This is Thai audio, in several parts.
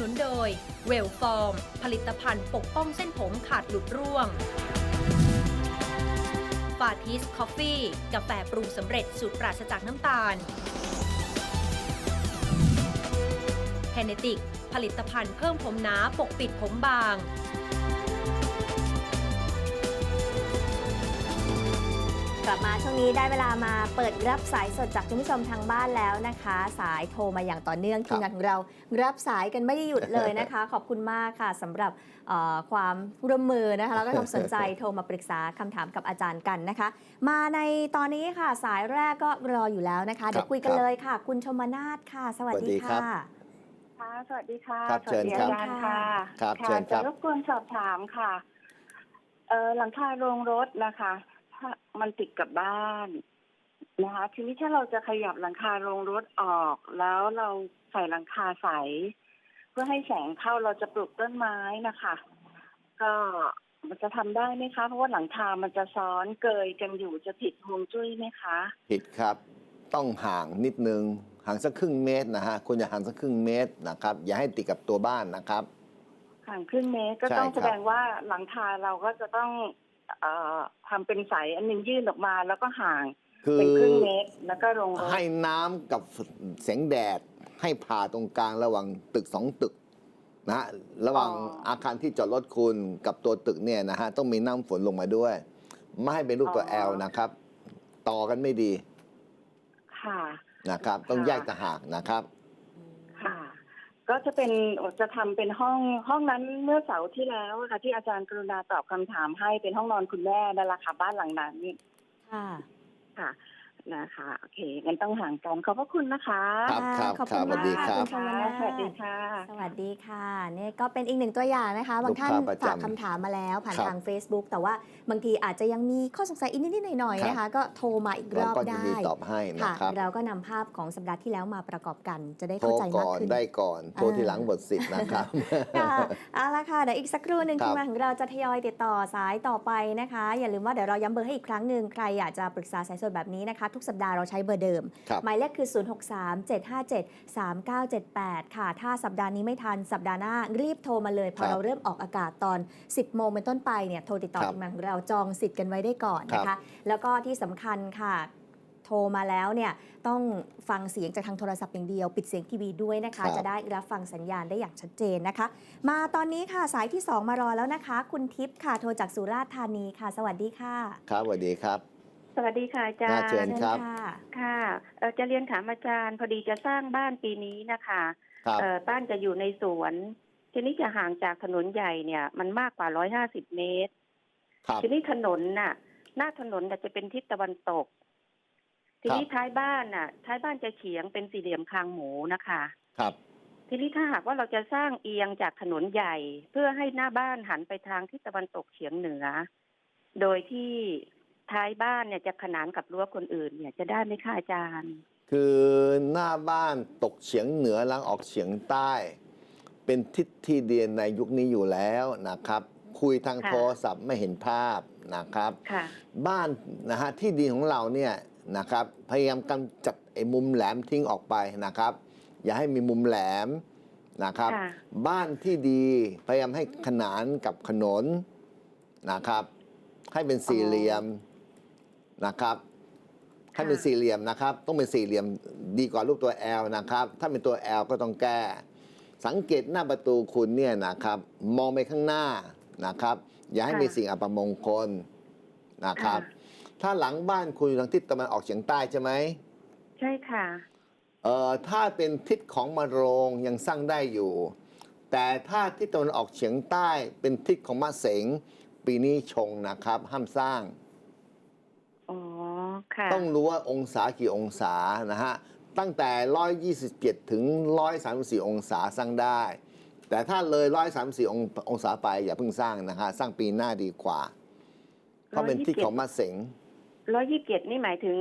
นุนโดยเวลฟอร์ม ผลิตภัณฑ์ปกป้องเส้นผมขาดหลุดร่วงฟาทิสคอฟฟี่กาแฟปรุงสำเร็จสูตรปราศจากน้ำตาลเฮเนติก ผลิตภัณฑ์เพิ่มผมหนาปกปิดผมบาง กลับมาช่วงนี้ได้เวลามาเปิดรับสายสดจากคุณผู้ชมทางบ้านแล้วนะคะ สายโทรมาอย่างต่อเนื่องครัทีบมงานของเรา รับสายกันไม่ได้หยุดเลยนะคะ ขอบคุณมากค่ะสำหรับเอ่อความร่วมมือนะคะแล้วก็ความสนใจโทรมาปรึกษาคำถามกับอาจารย์กันนะคะ มาในตอนนี้ค่ะ สายแรกก็รออยู่แล้วนะคะ เดี๋ยวคุยกันเลยค่ะ คุณชมนาทค่ะ สวัสดีสวัสดีครัค่ะ บ ค่ะสวัสดีค่ะครับสวัสดีเชิญครับอาจารย์ค่ะครับค่ะเชิญครับ จะรบกวนสอบถามค่ะเอ่อหลังคาโรงรถนะคะ ถ้ามันติดกับบ้านนะคะทีนี้ถ้าเราจะขยับหลังคาโรงรถออก แล้วเราใส่หลังคาใส เพื่อให้แสงเข้าเราจะปลูกต้นไม้นะคะ ก็มันจะทำได้ไหมคะ เพราะว่าหลังคามันจะซ้อนเกยกันอยู่จะผิดฮวงจุ้ยไหมคะผิดครับ ต้องห่างนิดนึง ห่างสักครึ่งเมตรนะฮะคุณอย่าห่างสักครึ่งเมตรนะครับ อย่าให้ติดกับตัวบ้านนะครับห่างครึ่งเมตรก็ใช่ต้องครับแสดงว่าหลังคาเราก็จะต้อง เอ่อทำเป็นสายอันหนึงยื่นออกมาแล้วก็ห่างคือ เป็นครึ่งเมตรแล้วก็ลงรถให้น้ำกับแสงแดดให้ผ่าตรงกลางระหว่างตึกสองตึกนะฮะระหว่างอาคารที่จอดรถคุณกับตัวตึกเนี่ยนะฮะต้องมีน้ำฝนลงมาด้วย ไม่ให้เป็นรูปตัวแอลนะครับ ต่อกันไม่ดีค่ะ นะครับ ต้องแยกต่างหากนะครับค่ะ ก็จะเป็นจะทำเป็นห้องห้องนั้นเมื่อเสาร์ที่แล้วอะค่ะที่อาจารย์กรุณาตอบคำถามให้เป็นห้องนอนคุณแม่นั่นแหละค่ะบ้านหลังนั้นค่ะค่ะ นะคะ โอเคงั้นต้องห่างกันขอบพระคุณนะคะครับครับขอบครัคุบณสวัสดีมากครับณชมนาทสวัสดีค่ะ สวัสดีค่ะเนี่ยก็เป็นอีกหนึ่งตัวอย่างนะคะ บางท่านลูกค้าประจำฝากคำถามมาแล้วผ่านครับทาง Facebook แต่ว่าบางทีอาจจะยังมีข้อสงสัยอีกนิดๆหน่อยครับๆนะคะก็โทรมาอีกรเราอบก็ยินได้ดีตอบให้นะค่ะครับเราก็นำภาพของสัปดาห์ที่แล้วมาประกอบกันจะได้โทรเข้าใจมากก่อนขึ้น ได้ก่อนโทรทีหลังหมดสิทธิ์นะครับ ค่ะเอาละค่ะเดี๋ยวอีกสักครู่หนึ่งครับ ทีมงานของเราจะทยอยติดต่อสายต่อไปนะคะ อย่าลืมว่าเดี๋ยวเราย้ำเบอร์ให้อีกครั้งหนึ่งใครอยากจะปรึกษาสายสดแบบนี้นะคะทุกสัปดาห์เราใช้เบอร์เดิมครับหมายเลขคือ 0637573978 ค่ะ ถ้าสัปดาห์นี้ไม่ทันสัปดาห์หน้ารีบโทรมาเลยพอครับเราเริ่มออกอากาศตอน 10 โมงเป็นต้นไปเนี่ยโทรติดต่อครับทีมงานของเราจองสิทธิ์กันไว้ได้ก่อนนะครัคะบแล้วก็ที่สำคัญค่ะโทรมาแล้วเนี่ยต้องฟังเสียงจากทางโทรศัพท์อย่างเดียว ปิดเสียงทีวีด้วยนะคะครับจะได้รับฟังสัญญาณได้อย่างชัดเจนนะคะ มาตอนนี้ค่ะสายที่ 2 มารอแล้วนะคะ คุณทิพย์ค่ะโทรจากสุราษฎร์ธานีค่ะ สวัสดีค่ะ ครับสวัสดีครับ สวัสดีค่ะอาจารน่าย์เชิญครับค่ะค่ะเอ่อจะเรียนถามอาจารย์ พอดีจะสร้างบ้านปีนี้นะคะครับเอ่อบ้านจะอยู่ในสวน ทีนี้จะห่างจากถนนใหญ่เนี่ย มันมากกว่าร้อยห้าสิบเมตร ครับ ทีนี้ถนนน่ะ หน้าถนนน่ะจะเป็นทิศตะวันตก ทีนี้ครับ ท้ายบ้านน่ะ ท้ายบ้านจะเฉียงเป็นสี่เหลี่ยมคางหมูนะคะ ครับ ทีนี้ถ้าหากว่าเราจะสร้างเอียงจากถนนใหญ่ เพื่อให้หน้าบ้านหันไปทางทิศตะวันตกเฉียงเหนือ โดยที่ ท้ายบ้านเนี่ยจะขนานกับรั้วคนอื่นเนี่ยจะได้ไหมคะอาจารย์ คือหน้าบ้านตกเฉียงเหนือลังออกเฉียงใต้ เป็นทิศที่เดียนในยุคนี้อยู่แล้วนะครับ คุยทางค่ะ โทรศัพท์ไม่เห็นภาพนะครับ ค่ะ บ้านนะฮะที่ดินของเราเนี่ยนะครับพยายามกำจัดไอ้มุมแหลมทิ้งออกไปนะครับ อย่าให้มีมุมแหลมนะครับ ค่ะ บ้านที่ดีพยายามให้ขนานกับถนนนะครับ ให้เป็นสี่เหลี่ยม นะครับให้เป็นสี่เหลี่ยมนะครับ ต้องเป็นสี่เหลี่ยมดีกว่ารูปตัว L นะครับ ถ้าเป็นตัว L ก็ต้องแก้ สังเกตหน้าประตูคุณเนี่ยนะครับ มองไปข้างหน้านะครับ อย่าให้ค่ะมีสิ่งอัปมงคลนะครับค่ะถ้าหลังบ้านคุณอยู่ทางทิศตะวันออกเฉียงใต้ใช่ไหมใช่ค่ะเอ่อถ้าเป็นทิศของมะโรงยังสร้างได้อยู่ แต่ถ้าทิศตะวันออกเฉียงใต้เป็นทิศของมะเสงปีนี้ชงนะครับ ห้ามสร้างอ๋อ ค่ะต้องรู้ว่าองศากี่องศานะฮะ ตั้งแต่ 127 ถึง 134 องศาสร้างได้ แต่ถ้าเลย 134 ององศาไปอย่าเพิ่งสร้างนะฮะ สร้างปีหน้าดีกว่า เพราะเป็นทิศของมะเสงร้อยยี่สิบเจ็ดนี่หมายถึง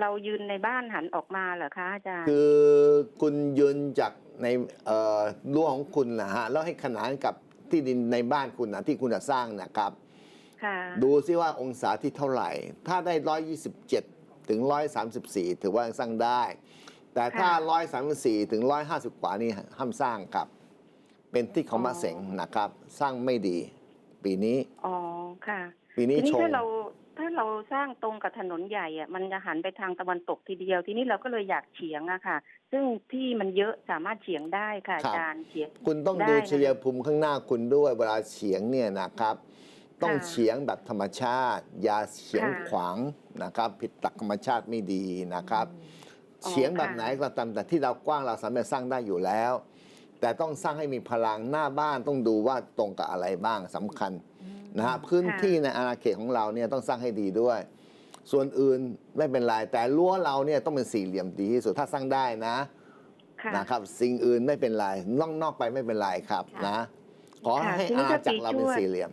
เรายืนในบ้านหันออกมาเหรอคะอาจารย์คือคุณยืนจากในเอ่อรั้วของคุณนะฮะแล้วให้ขนานกับที่ดินในบ้านคุณนะที่คุณจะสร้างนะครับค่ะ ดูซิว่าองศาที่เท่าไหร่ ถ้าได้ 127 ถึง 134 ถือว่าสร้างได้ แต่ถ้า 134 ถึง 150 กว่านี่ห้ามสร้างครับ เป็นทิศของมะเสงนะครับ สร้างไม่ดี ปีนี้ อ๋อ ค่ะปีนี้ทีนี้ชงถ้าเราถ้าเราสร้างตรงกับถนนใหญ่อะมันจะหันไปทางตะวันตกทีเดียว ทีนี้เราก็เลยอยากเฉียงอะค่ะ ซึ่งที่มันเยอะสามารถเฉียงได้ค่ะอาจารย์เฉียง คุณต้องได้ดูนะคะชัยภูมิข้างหน้าคุณด้วยเวลาเฉียงเนี่ยนะครับ ต้องค่ะเฉียงแบบธรรมชาติ อย่าเฉียงค่ะขวางนะครับ ผิดหลักธรรมชาติไม่ดีนะครับอ๋อเฉียงแบบค่ะไหนก็ตามแต่ที่เรากว้างเราสามารถสร้างได้อยู่แล้ว แต่ต้องสร้างให้มีพลังหน้าบ้านต้องดูว่าตรงกับอะไรบ้างสำคัญนะฮะพื้นที่ในอาณาเขตของเราเนี่ยต้องสร้างให้ดีด้วย ส่วนอื่นไม่เป็นไรแต่รั้วเราเนี่ยต้องเป็นสี่เหลี่ยมดีที่สุดถ้าสร้างได้นะค่ะนะครับสิ่งอื่นไม่เป็นไรนอกนอกไปไม่เป็นไรครับค่ะนะขอค่ะให้ทีนี้อาณาถ้าจักรเราเป็นปีชวดสี่เหลี่ยม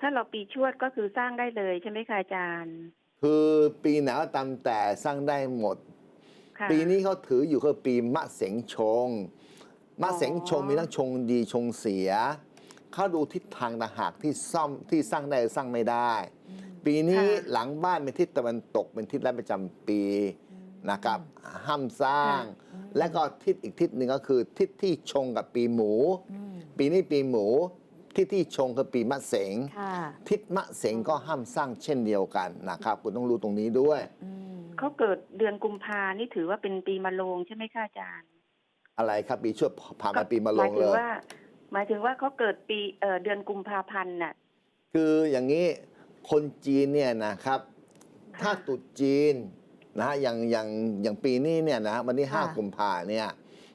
ถ้าเราปีชวดก็คือสร้างได้เลยใช่ไหมคะอาจารย์ คือปีไหนก็ตามแต่สร้างได้หมด ค่ะ ปีนี้เขาถืออยู่คือปีมะเสงชง มะเสงชงอ๋อ มีทั้งชงดีชงเสีย เขาดูทิศทางต่างหากที่ซ่อมที่สร้างได้หรือสร้างไม่ได้ ปีนี้หลังบ้านเป็นทิศตะวันตกเป็นทิศแรกประจำปีนะครับห้ามสร้าง และก็ทิศอีกทิศหนึ่งก็คือทิศที่ชงกับปีหมูอืมปีนี้ปีหมู ทิศที่ชงคือปีมะเสง ค่ะทิศมะเสงก็ห้ามสร้างเช่นเดียวกันนะครับ คุณต้องรู้ตรงนี้ด้วย อืมเขาเกิดเดือนกุมภานี่ถือว่าเป็นปีมะโรงใช่ไหมคะอาจารย์อะไรครับปีชวดผ่านมาปีมะโรหมายงถึเลงย ว่า หมายถึงว่าเขาเกิดปีเอ่อเดือนกุมภาพันธ์น่ะ คืออย่างนี้คนจีนเนี่ยนะครับ ถ้าตรุษจีนนะฮะอย่างอย่างอย่างปีนี้เนี่ยนะวันที่ ค่ะ5 กุมภาเนี่ย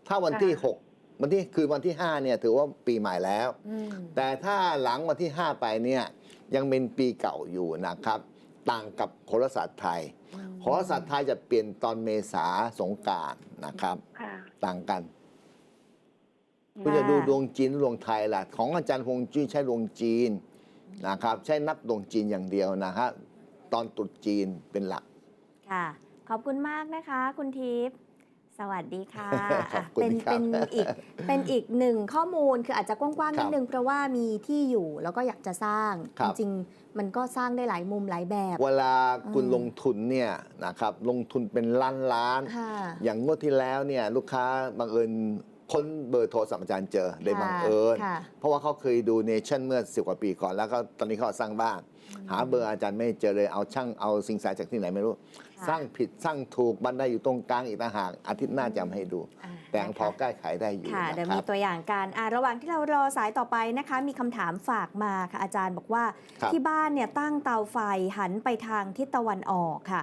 ถ้าวันที่ ค่ะ 6 วันที่คือวันที่5เนี่ยถือว่าปีใหม่แล้วอืมแต่ถ้าหลังวันที่ 5 ไปเนี่ยยังเป็นปีเก่าอยู่นะครับ ต่างกับโหราศาสตร์ไทยโหราศาสตร์ไทยจะเปลี่ยนตอนเมษาสงกรารนะครับค่ะต่างกันคุณจะดูดวงจีนหรือดวงไทยล่ะ ของอาจารย์ฮวงจุ้ยใช้ดวงจีนนะครับ ใช้นับดวงจีนอย่างเดียวนะฮะตอนตรุษจีนเป็นหลักค่ะขอบคุณมากนะคะ คุณทิพย์ สวัสดีค่ะขอบคุณเป็นครับ เป็นอีกเป็นอีกหนึ่งข้อมูลคืออาจจะกว้างๆครันิบดนึงเพราะว่ามีที่อยู่แล้วก็อยากจะสร้างครัจบริงๆ มันก็สร้างได้หลายมุมหลายแบบเวลาคุณอืมลงทุนเนี่ยนะครับลงทุนเป็นล้านล้านค่ะ อย่างงวดที่แล้วเนี่ยลูกค้าบังเอิญค้นเบอร์โทรศัพท์อาจารย์เจอได้บังเอิญ ค่ะ เพราะว่าเขาเคยดูเนชั่นเมื่อสิบกว่าปีก่อนแล้วก็ตอนนี้เขาสร้างบ้าน หาเบอร์อาจารย์ไม่เจอเลยเอาช่างเอาสิ่งสายจากที่ไหนไม่รู้ค่ะ สร้างผิดสร้างถูกบันไดอยู่ตรงกลางอีกต่างหากอาทิตย์หน้าจะมาให้ดูอ่าแต่ยังพอนะคะแก้ไขได้อยู่ค่ะนะเดี๋ยวคมีรับตัวอย่างการอ่าระหว่างที่เรารอสายต่อไปนะคะ มีคำถามฝากมาค่ะอาจารย์บอกว่าครับที่บ้านเนี่ยตั้งเตาไฟหันไปทางทิศตะวันออกค่ะ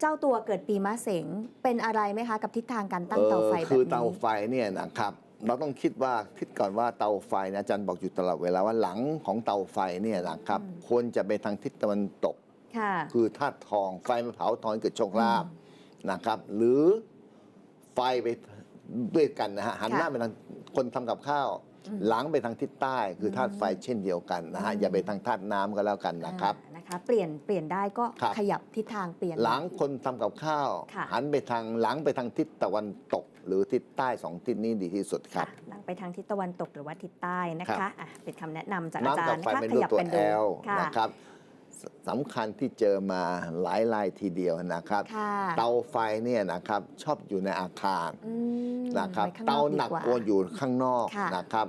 เจ้าตัวเกิดปีมะเสงเป็นอะไรไหมคะกับทิศทางการตั้งเตาไฟออแบบคือนี้เตาไฟเนี่ยนะครับเราต้องคิดว่าคิดก่อนว่าเตาไฟนะอาจารย์บอกอยู่ตลอดเวลาว่าหลังของเตาไฟเนี่ยนะครับอืมควรจะไปทางทิศตะวันตก ค่ะคือธาตุทอง ไฟมาเผาทองให้เกิดโชคลาภนะครับ หรือไฟไปด้วยกันนะฮะหันหน้าค่ะไปทางคนทำกับข้าวอืมหลังไปทางทิศใต้คือธาตุไฟเช่นเดียวกันนะฮะอืมอย่าไปทางธาตุน้ำก็แล้วกันนะครับอ่านะคะเปลี่ยนเปลี่ยนได้ก็ครับขยับทิศทางเปลี่ยนหลังคนทำกับข้าวค่ะหันไปทางหลังไปทางทิศตะวันตก หรือทิศใต้สองทิศนี้ดีที่สุดครับค่ะหลังไปทางทิศตะวันตกหรือว่าทิศใต้นะครัคะบอะเป็นคำแนะนำจากอาจารน้ำกับย์ไฟนะคะเป็นขรูปยับตัวกันแอดูลค่ะนะครับ สสำคัญที่เจอมาหลายรายทีเดียวนะครับ ค่ะเตาไฟเนี่ยนะครับชอบอยู่ในอาคารอืมนะครับ ไว้ข้งเตาอกดีหนักว่กว่า อยู่ข้างนอกค่ะ นะครับ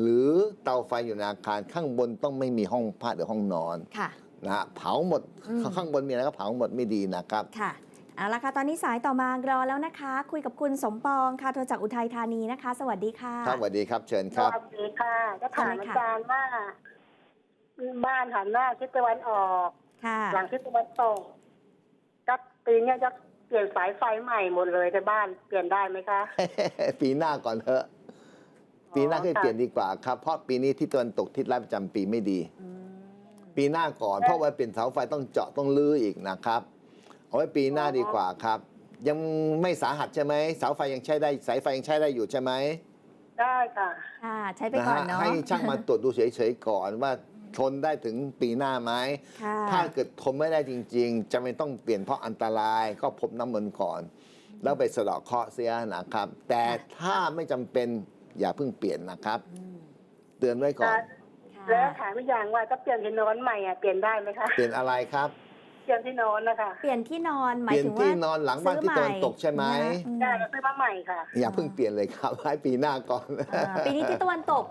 หรือเตาไฟอยู่ในอาคารข้างบนต้องไม่มีห้องพักหรือห้องนอนค่ะ นะฮะเผาหมดอืม ข้างบนมีอะไรก็เผาหมดไม่ดีนะครับ ค่ะเอาละค่ะ ตอนนี้สายต่อมารอแล้วนะคะ คุยกับคุณสมปองค่ะโทรจากอุทัยธานีนะคะ สวัสดีค่ะ ครับสวัสดีครับเชิญสครับวัสดีค่ะ ก็ถามเชิญเลยอาค่ะจารย์ว่า บ้านหันหน้าทิศตะวันออก ค่ะ หลังทิศตะวันตกก็ปีเนี้ยจะเปลี่ยนสายไฟใหม่หมดเลยในบ้านเปลี่ยนได้ไหมคะ ปีหน้าก่อนเถอะ ปีหน้าให้ค่ะเปลี่ยนดีกว่าครับ เพราะปีนี้ที่ตะวันตกทิศร้ายประจำปีไม่ดีอืมปีหน้าก่อน เพราะว่าเป็นเสาไฟต้องเจาะต้องลื้ออีกนะครับ เอาไว้ปีหน้าดีกว่าครับ ยังไม่สาหัสใช่ไหมเสาไฟยังใช้ได้สายไฟยังใช้ได้อยู่ใช่ไหมได้ค่ะ ค่ะ ใช้ไปก่อนเนาะ ให้ช่างมาตรวจดูเฉยๆก่อนว่า ทนได้ถึงปีหน้าไหม ค่ะถ้าเกิดทนไม่ได้จริง ๆจะไม่ต้องเปลี่ยนเพราะอันตรายก็พบน้ำมันต์ก่อน แล้วไปสะเดาะเคราะห์เสียนะครับ แต่ถ้าไม่จำเป็นอย่าเพิ่งเปลี่ยนนะครับ อืมเตือนไว้ก่อน ค่ะแล้วถามอีกอย่างว่าถ้าเปลี่ยนที่นอนใหม่อะเปลี่ยนได้ไหมคะ เปลี่ยนอะไรครับ เปลี่ยนที่นอนนะคะเปลี่ยนที่นอนหเปมายลี่ยนถึงว่า ที่นอนหลังบ้านที่ตะวันตกใช่ไหม ซื้อได้ใหม่แล้วซื้อมาใหม่ค่ะ อย่าเพิ่งเปลี่ยนเลยครับ ให้ปีหน้าก่อน อ่าปีนี้ที่ตะวันตก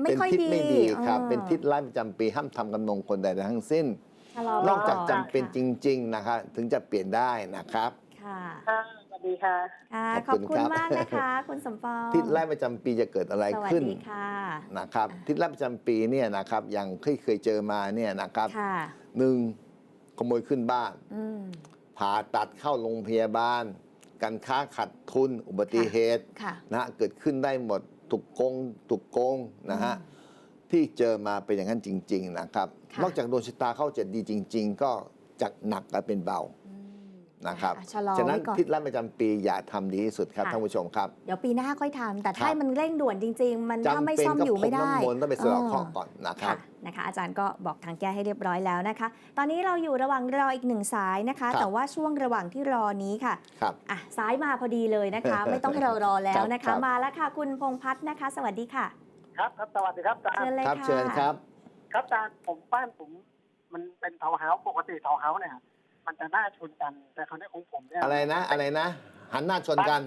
ไม่เป็นค่อยทิศดีไม่ดีครับ อ่า เป็นทิศร้ายประจำปีห้ามทำกำนงคนใดทั้งสิ้น ชะลอนอกจากจำเป็นค่ะจริง ๆ นะครับ ถึงจะเปลี่ยนได้นะครับ ค่ะค่ะสวัสดีค่ะ ค่ะขขออบบคุคุณณครับ มากนะคะ คุณสมปองทิศร้ายประจำปีจะเกิดอะไรสวัสขึ้นดีค่ะนะครับ ทิศร้ายประจำปีเนี่ยนะครับอย่างที่เคยเจอมาเนี่ยนะครับค่ะหนึ่งขโมยขึ้นบ้าน อืมผ่าตัดเข้าโรงพยาบาล การค้าขัดทุน อุบัติเหตุค่ะนะฮะเกิดขึ้นได้หมดถูกโกงถูกโกงนะฮะที่เจอมาเป็นอย่างนั้นจริง ๆ นะครับค่ะนอกจากดวงชะตาเข้าจะดีจริง ๆ ก็จากหนักกลายเป็นเบาอืม นะครับชะลอฉะนั้นไว้ก่อนทิศร้ายประจำปีอย่าทำดีที่สุดครับค่ะ ท่านผู้ชมครับ เดี๋ยวปีหน้าค่อยทำแต่ครัถ้าบมันเร่งด่วนจริง ๆ มันถ้าจำไม่เป็นซ่อมก็อยู่พไม่กได้น้ำมนต์ต้องไปสะเดอกเออข้อก่อนนะครับ ค่ะนะคะ อาจารย์ก็บอกทางแก้ให้เรียบร้อยแล้วนะคะ ตอนนี้เราอยู่ระหว่างรออีกหนึ่งสายนะคะ ครับ แต่ว่าช่วงระหว่างที่รอนี้ค่ะครับ อะซ้ายมาพอดีเลยนะคะ ไม่ต้องให้เรารอแล้วนะครัคะ บ มาแล้วค่ะ คุณพงษ์พัฒน์นะคะ สวัสดีค่ะครับครับสวัสดีครับอาจารเชิญย์เลยครับค่ะเชิญครับ ครับอาจารย์ผมบ้านผม มันเป็นทาวน์เฮาส์ปกติทาวน์เฮาส์เนี่ย มันจะหน้าชนกัน แต่คราวนี้ของผมเนี่ยอะไรนะ อะไรนะ หันหน้าชนกัน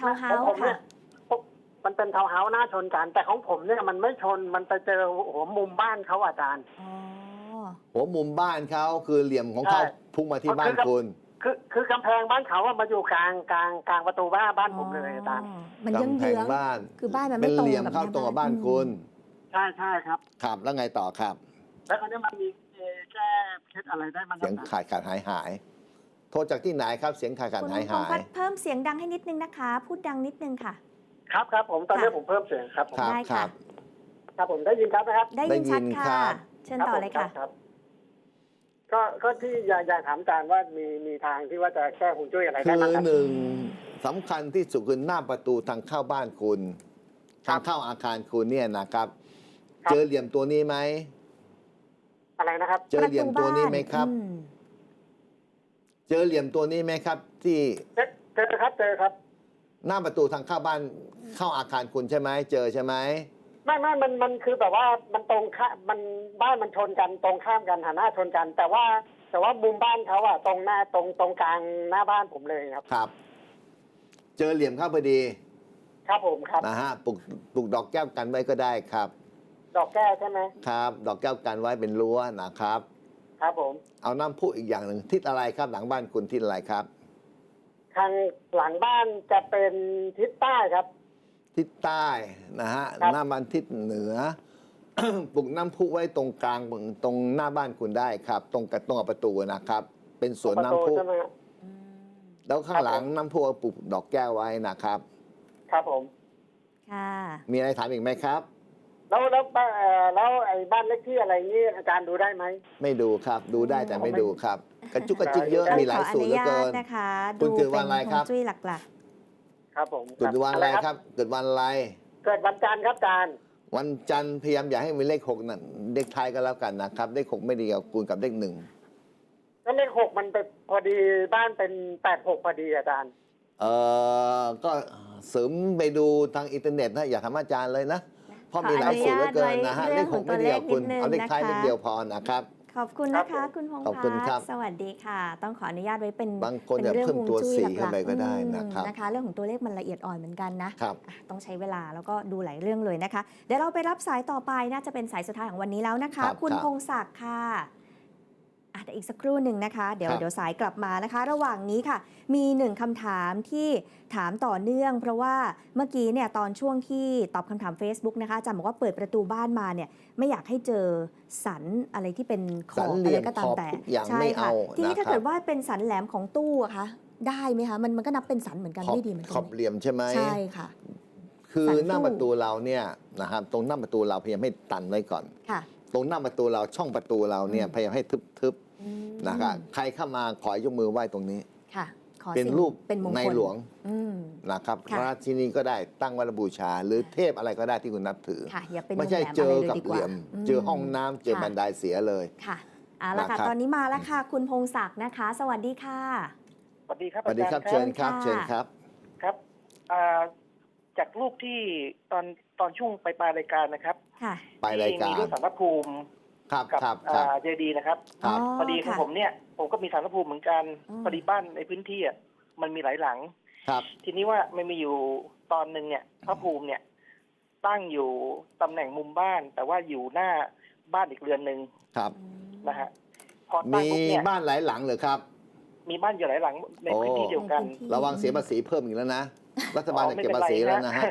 ทาวน์เฮาของผมส์ค่ะเนี่ยมันเป็นทาวน์เฮาส์หน้าชนกัน แต่ของผมเนี่ยมันไม่ชนมันไปเจอหัวมุมบ้านเขาอาจารย์ อ๋อ หัวมุมบ้านเขาคือเหลี่ยมของเขาใช่ พุ่งมาที่บ้านคุณ คือคือกำแพงบ้านเขาอะมาอยู่กลางกลางกลางประตูบ้านบ้านผมเลยอาจารย์มันเยื้องกำแพเยื้งองบ้าน คือบ้านมันเป็ไม่นตรงเหลี่ยมกับเข้าตรงกับบ้านอืมคุณ ใช่ใช่ครับ ครับ แล้วไงต่อครับ แล้วคราวนี้มันมีเอ่อ แก้เคล็ดอะไรได้บ้างคเสีรัยบงขาดขาดหายหาย โทรจากที่ไหนครับเสียงขาดขาดคุณหายพงหาพัย ฒน์เพิ่มเสียงดังให้นิดนึงนะคะ พูดดังนิดนึงค่ะ ครับครับผมตอนนี้ผมเพิ่มเสียงครับผมครับได้คค่ะ รับ ครับผมได้ยินครับนะครับ ได้ยินชัดยินค่ะครับเชิญต่อเลยค่ะ รับผมรับก็ก็ที่อยากอยากถามอาจารย์ว่ามีมีทางที่ว่าจะแก้หุ่นจุ้ยอะไรคืได้อบ้างครับ หนึ่งสำคัญที่สุดคือหน้าประตูทางเข้าบ้านคุณ ครัทางเข้าอาคารคุณเนี่ยนะครับ ครับ เจอเหลี่ยมตัวนี้ไหม อะไรนะครับ เจอเหลี่ยมตัวนี้ไหมครับ อืมเจอเหลี่ยมตัวนี้ไหมครับ ที่เจอเจอครับเจอครับ หน้าประตูทางเข้าบ้านเข้าอาคารคุณใช่ไหมเจอใช่ไหมไม่ไม่มันมันคือแบบว่ามันตรงข้ามันบ้านมันชนกันตรงข้ามกันหันหน้าชนกัน แต่ว่าแต่ว่ามุมบ้านเขาอะตรงหน้าตรงตรงกลางหน้าบ้านผมเลยครับ ครับ เจอเหลี่ยมเข้าพอดีครับผมครับ นะฮะปลูกปลูกดอกแก้วกันไว้ก็ได้ครับ ดอกแก้วใช่ไหมครับ ดอกแก้วกันไว้เป็นรั้วนะครับ ครับผม เอาน้ำพุอีกอย่างหนึ่งทิศอะไรครับ หลังบ้านคุณทิศอะไรครับ ทางหลังบ้านจะเป็นทิศใต้ครับ ทิศใต้นะฮะครับ หน้าบ้านทิศเหนือ ปลูกน้ำพุไว้ตรงกลางตรงหน้าบ้านคุณได้ครับ ตรงกับตรงกับประตูนะครับ เป็นสวนประน้ำตูพุใช่ไหมครับอืมแล้วข้างหลังครับผมน้ำพุเอาปลูกดอกแก้วไว้นะครับ ครับผม ค่ะ มีอะไรถามอีกไหมครับ แล้วแล้วบ้านเอ่อแล้วไอ้บ้านเลขที่อะไรนี่อาจารย์ดูได้ไหม ไม่ดูครับ ดูได้แต่ไม่ดูครับ กระจุกกระจิกเยอะได้มีหลายสูตรเหลือเกิขออนญาตนะคะคุดูณเกิดวัเป็นนอะไรครับฮวงจุ้ยหลักครับผมเกิดวันอะไรครับ เกิดวันอะไร เกิดวันจันทร์ครับอาจารย์วันจันทร์พยายามอย่าให้มีเลขหกนั่นเลขท้ายก็แล้วกันนะครับเลขหกไม่ดีกับคูณกับเลขหนึ่งแล้วเลขหกมันไปพอดีบ้านเป็นแปดหกพอดีอาจารย์ เออก็เสริมไปดูทางอินเทอร์เน็ตนะอย่าทำอาจารย์เลยนะ เพราะมีหลายสูตรเหลือเกินนะฮะขออนุเลญาขตหกไม่ดีกับคุณเรื่องของตัวเลขนิดนึงเอาเลขท้ายนะคะเลขเดียวพอนะครับๆขอบคุณนะครัคะบผมคุณพงษ์ขอบคุณพัฒครับน์สวัสดีค่ะ ต้องขออนุญาตไว้เป็นบางคนป็อย่ารื่องเพิ่มตัวฮวงจุ้ยสี่หลักๆเข้าไปก็ได้อืมนะครับนะคะ เรื่องของตัวเลขมันละเอียดอ่อนเหมือนกันนะครับอะต้องใช้เวลาแล้วก็ดูหลายเรื่องเลยนะคะ เดี๋ยวเราไปรับสายต่อไปน่าจะเป็นสายสุดท้ายของวันนี้แล้วนะคะครับคุณครับพงศักดิ์ค่ะอะ เดี๋ยวอีกสักครู่หนึ่งนะคะ เดี๋ยวครับเดี๋ยวสายกลับมานะคะ ระหว่างนี้ค่ะ มีหนึ่งคำถามที่ถามต่อเนื่อง เพราะว่าเมื่อกี้เนี่ยตอนช่วงที่ตอบคำถาม Facebook นะคะอาจารย์บอกว่าเปิดประตูบ้านมาเนี่ยไม่อยากให้เจอสันอะไรที่เป็นขสัอนบเหอะลี่ไรยมก็ตาขมอบแต่ทุกอย่างใช่ไม่ค่ะเอาทีนี้นะถ้าครัเกิบดว่าเป็นสันแหลมของตู้อะคะได้ไหมคะมันมันก็นับเป็นสันเหมือนกันขอบไม่ดีเหมือนกัขอบเหลี่ยมใช่ไหมใช่ค่ะคือสันตู้หน้าประตูเราเนี่ยนะครับตรงหน้าประตูเราพยายามให้ตันไว้ก่อนค่ะตรงหน้าประตูเราช่องประตูเราเนี่ยอืมพยายามให้ทึบอืมๆ นะครับใครเข้ามาขอให้ยกมือไหว้ตรงนี้ค่ะขอเป็นสิ่งรูปเป็นมงคลในหลวงอืมนะครับค่ะพระราชินีก็ได้ตั้งไวับูชา หรือเทพอะไรก็ได้ที่คุณนับถือค่ะอย่าเป็นไม่ใช่วงแหลเจออะไรลยกับดีเหลี่ยมมเจอห้องน้ำเจอค่ะบันไดเสียเลยค่ะเอาละค่ะนะครับตอนนี้มาแล้วค่ะ คุณพงศักดิ์นะคะ สวัสดีค่ะสวัสดีครับสวัสดีครับอาจาเชิรญย์ครับค่ะเชิญครับครับอ่าจากรูปที่ตอนตอนช่วงไปปลายรายการนะครับ ค่ะไปรายการมีเรื่องสารพระภูมิ ครับกับครับครับ เจดีนะครับ ครับ พอดีของค่ะผมเนี่ยผมก็มีสารพระภูมิเหมือนกันอืม พอดีบ้านในพื้นที่อะมันมีหลายหลัง ครับ ทีนี้ว่ามันมีอยู่ตอนหนึ่งเนี่ยพระภูมิเนี่ย ตั้งอยู่ตำแหน่งมุมบ้าน แต่ว่าอยู่หน้าบ้านอีกเรือนหนึ่งครับ นะฮะพอตั้งมีปุ๊บเนี่ยบ้านหลายหลังเหรอครับ มีบ้านอยู่หลายหลังในโอ้พื้นที่เดียวกันในพื้นที่ระวังเสียภาษีเพิ่มอีกแล้วนะ รัฐบาลอ๋อจะไม่เก็บป็ภาษีแล้วนะฮะ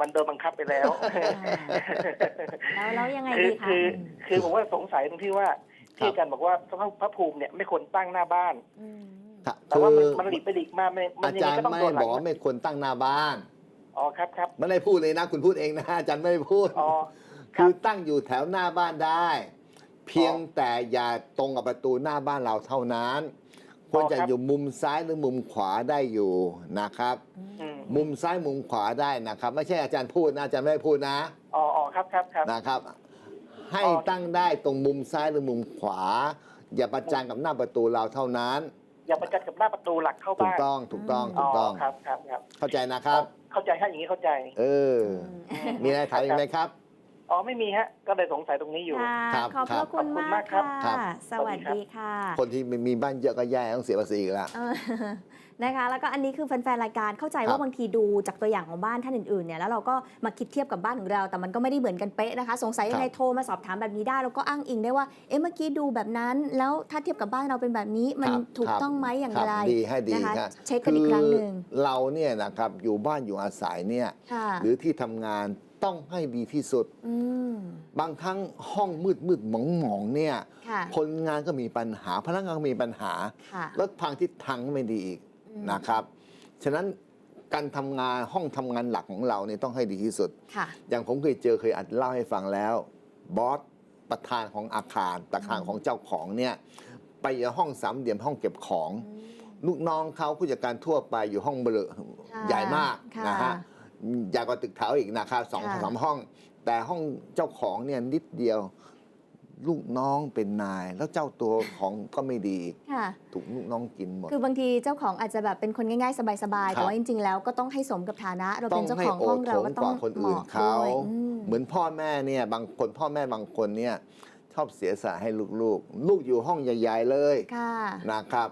มันโดนบังคับไปแล้ว แล้วแล้วยังไงคือดีคะคือมคือผมว่าสงสัยตรงที่ว่าครัที่บอาจารย์บอกว่าพระพระภูมิเนี่ยไม่ควรตั้งหน้าบ้าน มครับแต่คืว่ามันอมันหลีกไปหลีกมาไม่มันอายังจาไงรย์ก็ต้องไม่โดนหบลัอกงว่าไม่ควรตั้งหน้าบ้าน อ๋อครับครับไม่ได้พูดเลยนะ คุณพูดเองนะ อาจารย์ไม่ได้พูด อ๋อคือตั้งอยู่แถวหน้าบ้านได้ เพียงแต่อย่าตรงกับประตูหน้าบ้านเราเท่านั้น ควรจะอยู่มุมซ้ายหรือมุมขวาได้อยู่นะครับอืมมุมซ้ายมุมขวาได้นะครับ ไม่ใช่อาจารย์พูดนะอาจารย์ไม่ได้พูดนะอ๋ออ๋อครับครับครับนะครับ ให้อ๋อตั้งได้ตรงมุมซ้ายหรือมุมขวา อย่าประจานกับหน้าประตูเราเท่านั้น อย่าประจันกับหน้าประตูหลักเข้าถูกบ้านต้องถูกต้องอืมถูกต้อง ครับครับครับเข้าใจนะครับ เข้าใจถ้าอย่างนี้เข้าใจ เอออืมมีอะไรถามอีกไหมครับ อ๋อไม่มีฮะ ก็เลยสงสัยตรงนี้อยู่ ค่ะครับขอบพระคุณขอบคุณมามากกครัค่ะ บครับ สวัสดีค่ะคนที่มีบ้านเยอะก็แย่ต้องเสียภาษีอีกแล้ว เออนะคะ แล้วก็อันนี้คือแฟนๆรายการเข้าใจครับว่าบางทีดูจากตัวอย่างของบ้านท่านอื่นๆเนี่ยแล้วเราก็มาคิดเทียบกับบ้านของเรา แต่มันก็ไม่ได้เหมือนกันเป๊ะนะคะ สงสัยยังไงโทรมาสอบถามแบบนี้ได้ แล้วก็อ้างอิงได้ว่าเอ๊ะเมื่อกี้ดูแบบนั้น แล้วถ้าเทียบกับบ้านเราเป็นแบบนี้มันครับถูกครับต้องไหมอย่างครับไรดีให้ดีนะคะครับเช็คกันอีกครั้งหนึ่งคือเราเนี่ยนะครับอยู่บ้านอยู่อาศัยเนี่ย ค่ะ หรือที่ทำงาน ต้องให้ดีที่สุดอืมบางครั้งห้องมืดมืดหมองหมองๆเนี่ยค่ะคนงานก็มีปัญหา พนักงานก็มีปัญหาค่ะรถทางทิศทางก็ไม่ดีอีกอืมนะครับ ฉะนั้นการทำงานห้องทำงานหลักของเราเนี่ยต้องให้ดีที่สุดค่ะอย่างผมเคยเจอเคยอัดเล่าให้ฟังแล้วบอสประธานของอาคารประธานของเจ้าของเนี่ยไปอยู่ห้องสามเหลี่ยมห้องเก็บของ ลูกน้องเขาผู้จัดการทั่วไปอยู่ห้องเบลอค่ะใหญ่มากค่ะนะฮะ ใหญ่กว่าตึกแถวอีกนะครับสองค่ะสามห้อง แต่ห้องเจ้าของเนี่ยนิดเดียวลูกน้องเป็นนาย แล้วเจ้าตัวของก็ไม่ดีค่ะถูกลูกน้องกินหมด คือบางทีเจ้าของอาจจะแบบเป็นคนง่ายๆ สบายๆครับแต่ว่าจริงๆ แล้วก็ต้องให้สมกับฐานะ เราต้อเป็งนเจ้าให้ของโอห้องโถเรางก็ต้กองว่าคนอื่นเขาหมาะด้วยอืมเหมือนพ่อแม่เนี่ยบางคนพ่อแม่บางคนเนี่ยชอบเสียสละให้ลูกๆ ลูกอยู่ห้องใหญ่ๆเลยค่ะนะครับ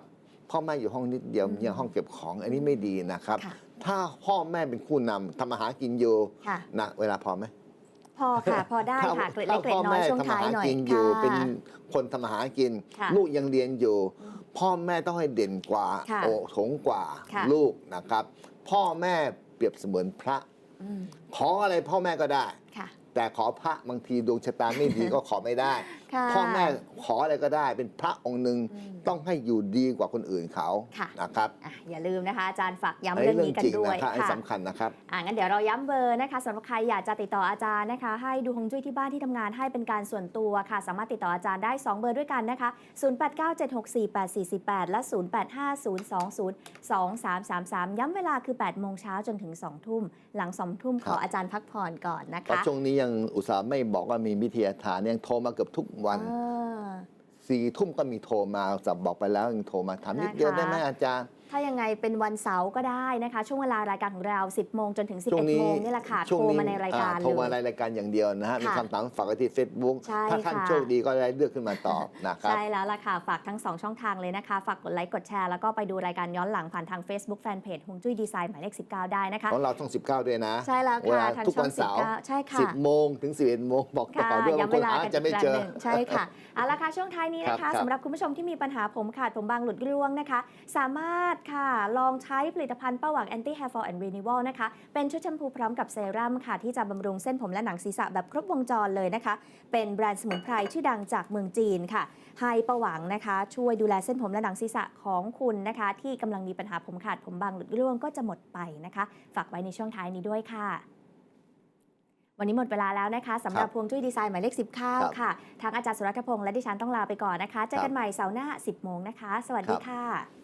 พ่อแม่อยู่ห้องนิดเดียวอืมยังห้องเก็บของอันนี้ไม่ดีนะครับค่ะ ถ้าพ่อแม่เป็นผู้นำทำอาหารกินอยู่ค่ะ นะเวลาพอไหมพอค่ะ พอได้ถ้าค่ะเกร็ดถ้าเล็กเกร็พ่ดอน้อยแม่ช่วงทำอาท้ายหารหน่อยกินอยู่ ค่ะ เป็นคนทำอาหารกิน ค่ะลูกยังเรียนอยู่ พ่อแม่ต้องให้เด่นกว่าค่ะโอโถงกว่าค่ะ ลูกนะครับ พ่อแม่เปรียบเสมือนพระ อืมขออะไรพ่อแม่ก็ได้ ค่ะ แต่ขอพระบางทีดวงชะตาไม่ดี ก็ขอไม่ได้ ค่ะพ่อแม่ขออะไรก็ได้ เป็นพระองค์หนึ่งอืม ต้องให้อยู่ดีกว่าคนอื่นเขาค่ะ นะครับอะอย่าลืมนะคะ อาจารย์ฝากย้ำอันเรื่นี้องเรื่องนี้กันจริงด้วยนะครับอันนี้ค่ะสำคัญนะครับ อะงั้นเดี๋ยวเราย้ำเบอร์นะคะสำหรับใครอยากจะติดต่ออาจารย์นะคะ ให้ดูฮวงจุ้ยที่บ้านที่ทำงานให้เป็นการส่วนตัวค่ะ สามารถติดต่ออาจารย์ได้ 2 เบอร์ด้วยกันนะคะ 0897648448 และ 0850202333 ย้ำเวลาคือ8โมงเช้าจนถึง 2 ทุ่ม หลัง 2 ทุ่มขอครับ อาจารย์พักผ่อนก่อนนะเพราะคะ ช่วงนี้ยังอุตส่าห์ไม่บอกว่ามีวิทยาทานยังโทรมาเกือบทุกวันเออสี่ทุ่มก็มีโทรมาสับบอกไปแล้วยังโทรมาถามนิดนะคะเดียวได้ไหมอาจารย์ ถ้ายังไงเป็นวันเสาร์ก็ได้นะคะ ช่วงเวลารายการของเรา 10 โมงจนถึงช่วง11นี้โมงนี่แหละค่ะโทช่วงรนี้มาในรายการอ่เลโทรมาในยรายการอย่างเดียวนะฮะมีค่ะคำถามฝากไว้ที่ Facebook ใช่ถ้าท่านค่ะโชคดีก็ได้เลือกขึ้นมาตอบนะครับใช่แล้วล่ะค่ะ ฝากทั้ง 2 ช่องทางเลยนะคะ ฝากกดไลค์กดแชร์ แล้วก็ไปดูรายการย้อนหลังผ่านทาง Facebook Fanpage ฮวงจุ้ยดีไซน์หมายเลข 19 ได้นะคะของเราต้อง 19 ด้วยนะใช่แล้วเวค่ะลาทางทุกช่อวังนเสาร์19ใช่ค่ะ10 โมงถึง 11 โมงบอกค่ะต่อด้วยบางย้ำคเวนลาหากันจะไม่อีกเจอครั้งหนึ่งใช่ค่ะเอาละค่ะช่วงท้ายนี้นะครัคะบครับสำหรับคุณผู้ชมที่มีปัญหาผมขาดผมบางหลุดร่วงนะคะ สามารถค่ะ ลองใช้ผลิตภัณฑ์เป้าหวัง Anti Hair Fall and Renewal นะคะ เป็นชุดแชมพูพร้อมกับเซรั่มค่ะ ที่จะบำรุงเส้นผมและหนังศีรษะแบบครบวงจรเลยนะคะ เป็นแบรนด์สมุนไพรชื่อดังจากเมืองจีนค่ะ ให้ประหวังนะคะ ช่วยดูแลเส้นผมและหนังศีรษะของคุณนะคะ ที่กำลังมีปัญหาผมขาดผมบางหลุดร่วงก็จะหมดไปนะคะ ฝากไว้ในช่วงท้ายนี้ด้วยค่ะวันนี้หมดเวลาแล้วนะคะสำหรับครับพวงจุ้ยดีไซน์หมายเลข10ข้าวครับค่ะทางอาจารย์สุรัตพงศ์และดิฉันต้องลาไปก่อนนะคะเจอกันครับใหม่เสาร์หน้า 10 โมงนะคะ สวัสดีครับค่ะ